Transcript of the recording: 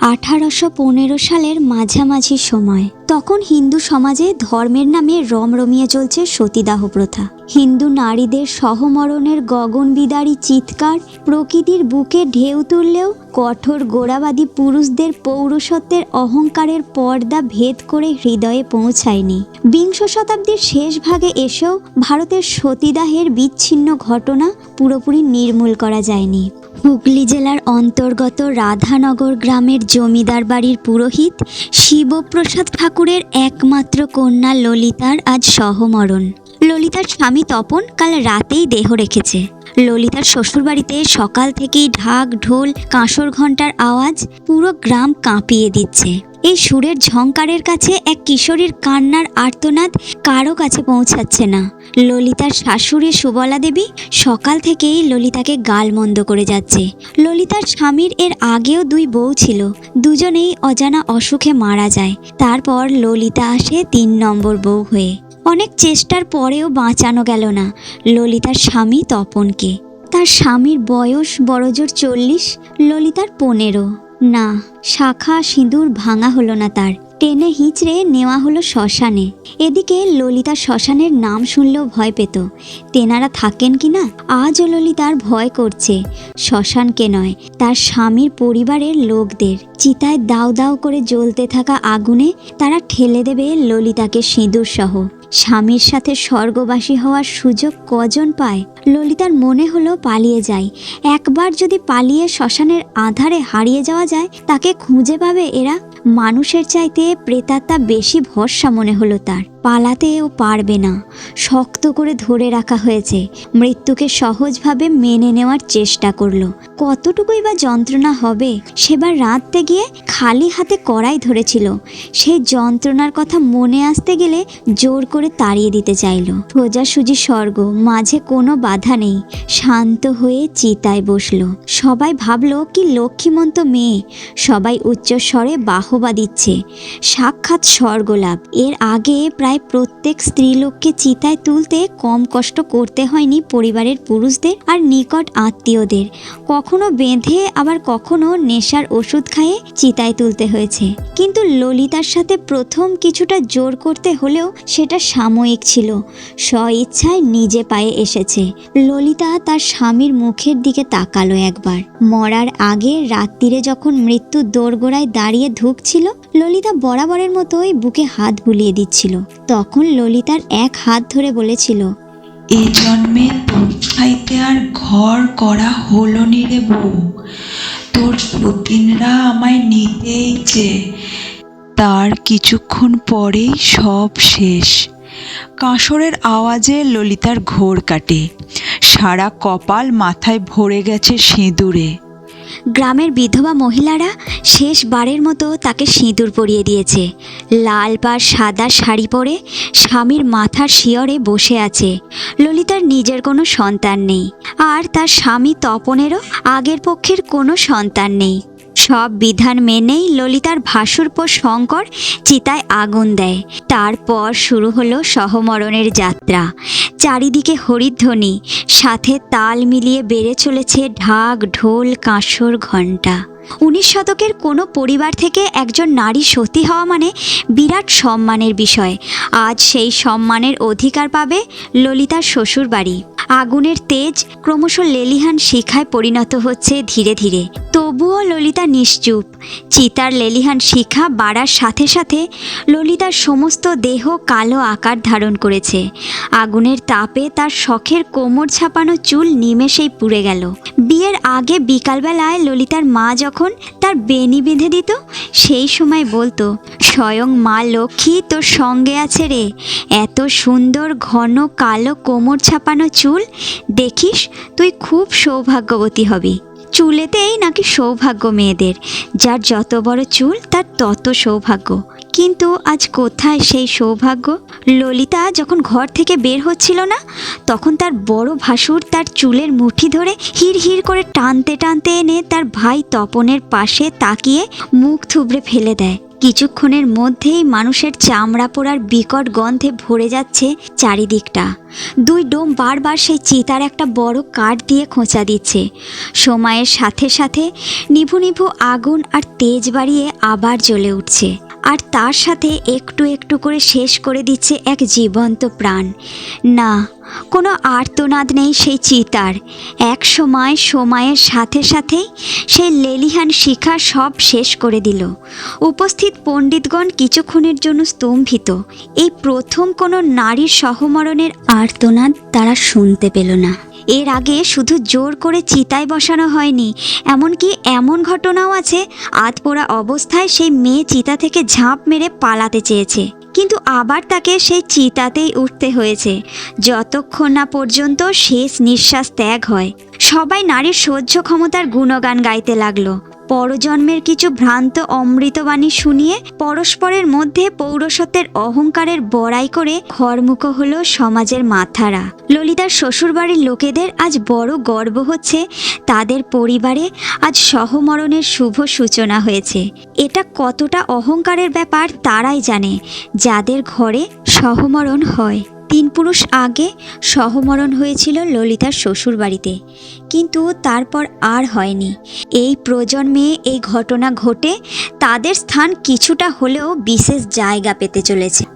আঠারোশো পনেরো সালের মাঝামাঝি সময়। তখন হিন্দু সমাজে ধর্মের নামে রমরমিয়ে চলছে সতীদাহ প্রথা। হিন্দু নারীদের সহমরণের গগনবিদারী চিৎকার, প্রকৃতির বুকে ঢেউ তুললেও কঠোর গোড়াবাদী পুরুষদের পৌরসত্বের অহংকারের পর্দা ভেদ করে হৃদয়ে পৌঁছায়নি। বিংশ শতাব্দীর শেষ ভাগে এসেও ভারতের সতীদাহের বিচ্ছিন্ন ঘটনা পুরোপুরি নির্মূল করা যায়নি। হুগলি জেলার অন্তর্গত রাধানগর গ্রামের জমিদার বাড়ির পুরোহিত শিবপ্রসাদ ঠাকুরের একমাত্র কন্যা ললিতার আজ সহমরণ। ললিতার স্বামী তপন কাল রাতেই দেহ রেখেছে। ললিতার শ্বশুরবাড়িতে সকাল থেকেই ঢাক, ঢোল, কাঁসর ঘণ্টার আওয়াজ পুরো গ্রাম কাঁপিয়ে দিচ্ছে। এই সুরের ঝংকারের কাছে এক কিশোরীর কান্নার আর্তনাদ কারও কাছে পৌঁছাচ্ছে না। ললিতার শাশুড়ি সুবলা দেবী সকাল থেকেই ললিতাকে গালমন্দ করে যাচ্ছে। ললিতার স্বামীর এর আগেও দুই বউ ছিল। দুজনেই অজানা অসুখে মারা যায়। তারপর ললিতা আসে তিন নম্বর বউ হয়ে। অনেক চেষ্টার পরেও বাঁচানো গেল না ললিতার স্বামী তপনকে। তার স্বামীর বয়স বড়জোর চল্লিশ, ললিতার পনেরো। না শাখা সিঁদুর ভাঙা হলো না তার। টেনে হিঁচড়ে নেওয়া হলো শ্মশানে। এদিকে ললিতা শ্মশানের নাম শুনলেও ভয় পেত। তেনারা থাকেন কি না? আজও ললিতার ভয় করছে। শ্মশানকে নয়, তার স্বামীর পরিবারের লোকদের। চিতায় দাউ দাউ করে জ্বলতে থাকা আগুনে তারা ঠেলে দেবে ললিতাকে সিঁদুর সহ স্বামীর সাথে স্বর্গবাসী হওয়ার সুযোগ কজন পায়? ললিতার মনে হলো পালিয়ে যায়। একবার যদি পালিয়ে শ্মশানের আধারে হারিয়ে যাওয়া যায়, তাকে খুঁজে পাবে এরা। মানুষের চাইতে প্রেতাত্মা বেশি ভরসা মনে হলো তার। পালাতেও পারবে না। শক্ত করে ধরে রাখা হয়েছে। মৃত্যুকে সহজভাবে মেনে নেওয়ার চেষ্টা করল। কতটুকুই বা যন্ত্রণা হবে, সেবার রাঁধতে গিয়ে খালি হাতে কড়াই ধরেছিল। সেই যন্ত্রণার কথা মনে আসতে গেলে জোর করে তাড়িয়ে দিতে চাইল। সোজাসুজি স্বর্গ, মাঝে কোনো বাধা নেই। শান্ত হয়ে চিতায় বসল। সবাই ভাবলো, কি লক্ষ্মীমন্ত মেয়ে। সবাই উচ্চস্বরে বাহবা দিচ্ছে। সাক্ষাৎ স্বর্গলাভ। এর আগে প্রায় প্রত্যেক স্ত্রীলোককে চিতায় তুলতে কম কষ্ট করতে হয়নি পরিবারের পুরুষদের আর নিকট আত্মীয়দের। কখনো বেঁধে, আবার কখনো নেশার ওষুধ খাইয়ে চিতায় তুলতে হয়েছে। কিন্তু ললিতার সাথে প্রথম কিছুটা জোর করতে হলেও সেটা সাময়িক ছিল। স্ব ইচ্ছায় নিজে পায়ে এসেছে। ললিতা তার স্বামীর মুখের দিকে তাকালো একবার। মরার আগে রাত্রিরে যখন মৃত্যু দোরগোড়ায় দাঁড়িয়ে ধুকছিল, ললিতা বরাবরের মতোই বুকে হাত বুলিয়ে দিচ্ছিল। তখন ললিতার এক হাত ধরে বলেছিল, এ জন্মে তোর খাইতে আর ঘর করা হলো নি রে বউ। তোর সতীনরা আমায় নিতেই যে, তার কিছুক্ষণ পরেই সব শেষ। কাঁসরের আওয়াজে ললিতার ঘোর কাটে। সারা কপাল মাথায় ভরে গেছে সিঁদুরে। গ্রামের বিধবা মহিলারা শেষবারের মতো তাকে সিঁদুর পরিয়ে দিয়েছে। লাল পাড় সাদা শাড়ি পরে স্বামীর মাথার শিয়রে বসে আছে। ললিতার নিজের কোনো সন্তান নেই। আর তার স্বামী তপনেরও আগের পক্ষের কোনো সন্তান নেই। সব বিধান মেনেই ললিতার ভাসুরপো শঙ্কর চিতায় আগুন দেয়। তারপর শুরু হলো সহমরণের যাত্রা। চারিদিকে হরিধ্বনি, সাথে তাল মিলিয়ে বেড়ে চলেছে ঢাক, ঢোল, কাঁসর ঘণ্টা। উনিশ শতকের কোনো পরিবার থেকে একজন নারী সতী হওয়া মানে বিরাট সম্মানের বিষয়। আজ সেই সম্মানের অধিকার পাবে ললিতার শ্বশুর বাড়ি আগুনের তেজ ক্রমশ লেলিহান শিখায় পরিণত হচ্ছে ধীরে ধীরে। তবুও ললিতা নিশ্চুপ। চিতার লেলিহান শিখা বাড়ার সাথে সাথে ললিতার সমস্ত দেহ কালো আকার ধারণ করেছে। আগুনের তাপে তার শখের কোমর ছাপানো চুল নিমেষেই পুড়ে গেল। বিয়ের আগে বিকালবেলায় ললিতার মা যখন তার বেনি বেঁধে দিত, সেই সময় বলতো, স্বয়ং মা লক্ষ্মী তোর সঙ্গে আছে রে। এত সুন্দর ঘন কালো কোমর ছাপানো চুল, দেখিস তুই খুব সৌভাগ্যবতী হবি। চুলেতেই নাকি সৌভাগ্য মেয়েদের। যার যত বড় চুল, তার তত সৌভাগ্য। কিন্তু আজ কোথায় সেই সৌভাগ্য? ললিতা যখন ঘর থেকে বের হচ্ছিল না, তখন তার বড় ভাসুর তার চুলের মুঠি ধরে হির হির করে টানতে টানতে এনে তার ভাই তপনের পাশে তাকিয়ে মুখ থুবড়ে ফেলে দেয়। কিছুক্ষণের মধ্যেই মানুষের চামড়া পোড়ার বিকট গন্ধে ভরে যাচ্ছে চারিদিকটা। দুই ডোম বারবার সেই চিতার একটা বড় কাঠ দিয়ে খোঁচা দিচ্ছে। সময়ের সাথে সাথে নিভু নিভু আগুন আর তেজ বাড়িয়ে আবার জ্বলে উঠছে। আর তার সাথে একটু একটু করে শেষ করে দিচ্ছে এক জীবন্ত প্রাণ। না, কোনো আর্তনাদ নেই সেই চিতার। এক সময় সময়ের সাথে সাথেই সেই লেলিহান শিখা সব শেষ করে দিল। উপস্থিত পণ্ডিতগণ কিছুক্ষণের জন্য স্তম্ভিত। এই প্রথম কোনো নারীর সহমরণের আর্তনাদ তারা শুনতে পেল না। এর আগে শুধু জোর করে চিতায় বসানো হয়নি, এমনকি এমন ঘটনাও আছে আতপোড়া অবস্থায় সেই মেয়ে চিতা থেকে ঝাঁপ মেরে পালাতে চেয়েছে। কিন্তু আবার তাকে সেই চিতাতেই উঠতে হয়েছে। যতক্ষণ না পর্যন্ত শেষ নিঃশ্বাস ত্যাগ হয়, সবাই নারীর সহ্য ক্ষমতার গুণগান গাইতে লাগল। পরজন্মের কিছু ভ্রান্ত অমৃতবাণী শুনিয়ে পরস্পরের মধ্যে পৌরসত্বের অহংকারের বড়াই করে ঘরমুখ হল সমাজের মাথারা। ললিতার শ্বশুরবাড়ির লোকেদের আজ বড় গর্ব হচ্ছে, তাদের পরিবারে আজ সহমরণের শুভ সূচনা হয়েছে। এটা কতটা অহংকারের ব্যাপার তারাই জানে, যাদের ঘরে সহমরণ হয়। তিন পুরুষ আগে সহমরণ হয়েছিল ললিতার শ্বশুর বাড়িতে কিন্তু তারপর আর হয়নি। এই প্রজন্মে এই ঘটনা ঘটে, তাদের স্থান কিছুটা হলেও বিশেষ জায়গা পেতে চলেছে।